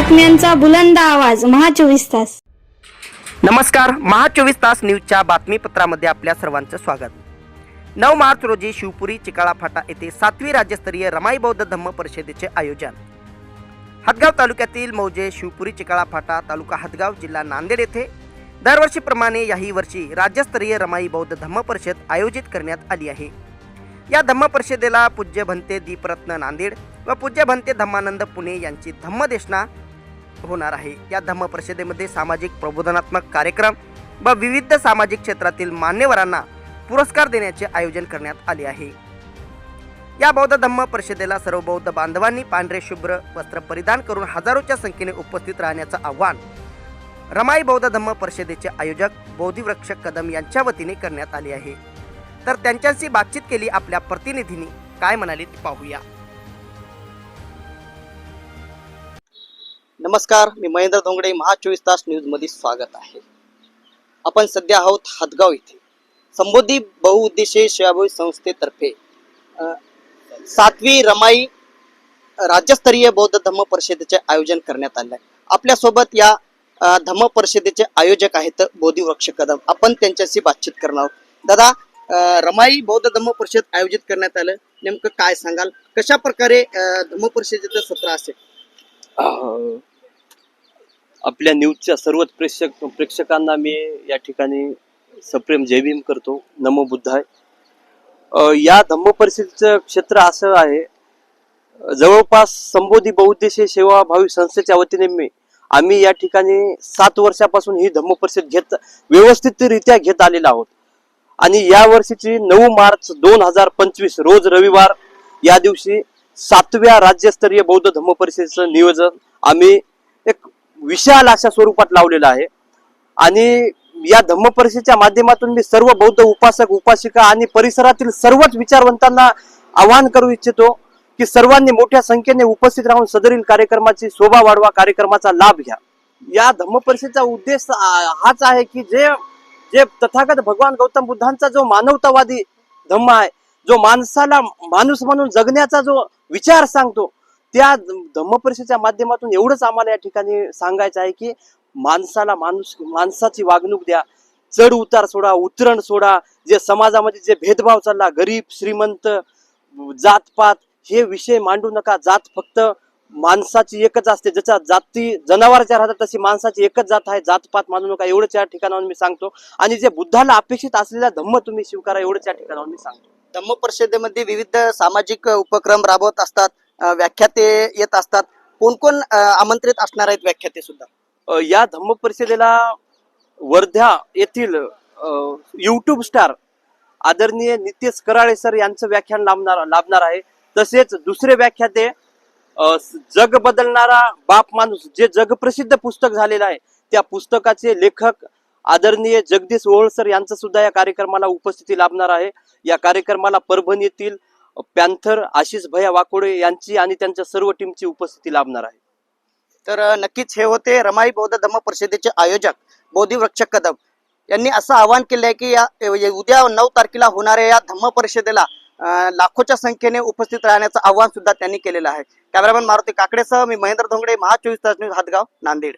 बातम्यांचा बुलंद आवाज महा चोवीस तास. नमस्कार महा चोवीस तास न्यूजच्या बातमीपत्रामध्ये आपल्या सर्वांचं स्वागत. नऊ मार्च रोजी शिवपुरी चिकाळा फाटा येथे सातवी राज्यस्तरीय रमाई बौद्ध धम्म परिषदेचे आयोजन. हदगाव तालुक्यातील मौजे शिवपुरी चिकाळा फाटा तालुका हदगाव जिल्हा नांदेड येथे दरवर्षीप्रमाणे याही वर्षी राज्यस्तरीय रमाई बौद्ध धम्म परिषद आयोजित करण्यात आली आहे. या धम्म परिषदेला पूज्य भंते दीपरत्न नांदेड व पूज्य भंते धम्मानंद पुणे यांची धम्मदेशना होणार आहे. या धम्म परिषदेमध्ये सामाजिक प्रबोधनात्मक कार्यक्रम व विविध सामाजिक क्षेत्रातील मान्यवरांना पुरस्कार देण्याचे आयोजन करण्यात आले आहे. या बौद्ध धम्म परिषदेला सर्व बौद्ध बांधवांनी पांढरे शुभ्र वस्त्र परिधान करून हजारोच्या संख्येने उपस्थित राहण्याचं आव्हान रमाई बौद्ध धम्म परिषदेचे आयोजक बौद्धिवृक्ष कदम यांच्या वतीने करण्यात आले आहे. तर त्यांच्याशी बातचीत केली आपल्या प्रतिनिधींनी. काय म्हणाले ते पाहूया. नमस्कार मी महेंद्र धोंगडे महा चोवीस तास न्यूजमध्ये स्वागत आहे. आपण सध्या आहोत हदगाव इथे. संबोधी बहुउद्देशीय सेवाभावी संस्थेतर्फे सातवी रमाई राज्यस्तरीय बौद्ध धम्म परिषदेचे आयोजन करण्यात आले आहे आपल्यासोबत या धम्म परिषदेचे आयोजक आहेत बोधी वृक्ष कदम. आपण त्यांच्याशी बातचीत करणार आहोत. दादा रमाई बौद्ध धम्म परिषद आयोजित करण्यात आलं. नेमकं काय सांगाल? कशा प्रकारे धम्म परिषदेचं सत्र असेल? आपल्या न्यूजच्या सर्वच प्रेक्षक प्रेक्षकांना मी या ठिकाणी सप्रेम जय भीम करतो. नमो बुद्धाय. या धम्म परिषदेचं क्षेत्र असं आहे. जवळपास संबोधी बहुद्देशीय सेवाभावी संस्थेच्या वतीने मी आम्ही या ठिकाणी सात वर्षापासून ही धम्म परिषद घेत व्यवस्थितरित्या घेत आलेलो आहोत. आणि या वर्षीची नऊ मार्च दोन हजार पंचवीस रोज रविवार या दिवशी सातव्या राज्यस्तरीय बौद्ध धम्म परिषदेचं नियोजन आम्ही एक विशाल अशा स्वरूपात लावलेला आहे. आणि या धम्म परिषदेच्या माध्यमातून मी सर्व बौद्ध उपासक उपासिका आणि परिसरातील सर्वच विचारवंतांना आवाहन करू इच्छितो की सर्वांनी मोठ्या संख्येने उपस्थित राहून सदरील कार्यक्रमाची शोभा वाढवा कार्यक्रमाचा लाभ घ्या. या धम्म परिषदेचा उद्देश हाच आहे की जे जे तथागत भगवान गौतम बुद्धांचा जो मानवतावादी धम्म आहे जो माणसाला माणूस म्हणून जगण्याचा जो विचार सांगतो त्या धम्म परिषदेच्या माध्यमातून एवढंच आम्हाला या ठिकाणी सांगायचं आहे की माणसाला माणूस माणसाची वागणूक द्या. चढ उतार सोडा उतरण सोडा. जे समाजामध्ये जे भेदभाव चालला गरीब श्रीमंत जातपात हे विषय मांडू नका. जात फक्त माणसाची एकच असते. जशा जाती जनावरच्या राहतात तशी माणसाची एकच जात आहे. जातपात मानू नका. एवढंच या ठिकाणावर मी सांगतो. आणि जे बुद्धाला अपेक्षित असलेला धम्म तुम्ही स्वीकारा एवढंच या ठिकाणावर मी सांगतो. धम्म परिषदेमध्ये विविध सामाजिक उपक्रम राबवत असतात. व्याख्याते येत असतात. कोण कोण आमंत्रित असणार आहेत व्याख्याते सुद्धा? या धम्म परिषदेला वर्ध्या येथील युट्यूब स्टार आदरणीय नितेश कराळे सर यांचं व्याख्यान लाभणार लाभणार आहे. तसेच दुसरे व्याख्याते जग बदलणारा बाप माणूस जे जगप्रसिद्ध पुस्तक झालेलं आहे त्या पुस्तकाचे लेखक आदरणीय जगदीश ओळ सर यांचं सुद्धा या कार्यक्रमाला उपस्थिती लाभणार आहे. या कार्यक्रमाला परभणी येथील पॅन्थर आशिष भैया वाकोडे यांची आणि त्यांच्या सर्व टीमची उपस्थिती लाभणार आहे. तर नक्कीच हे होते रमाई बौद्ध धम्म परिषदेचे आयोजक बोधिवृक्ष कदम. यांनी असं आवाहन केलं आहे की या उद्या नऊ तारखेला होणाऱ्या या धम्म परिषदेला लाखोच्या संख्येने उपस्थित राहण्याचं आवाहन सुद्धा त्यांनी केलेलं आहे. कॅमेरामॅन मारुती काकडेसह मी महेंद्र धोंगडे महा चोवीस तास न्यूज हातगाव नांदेड.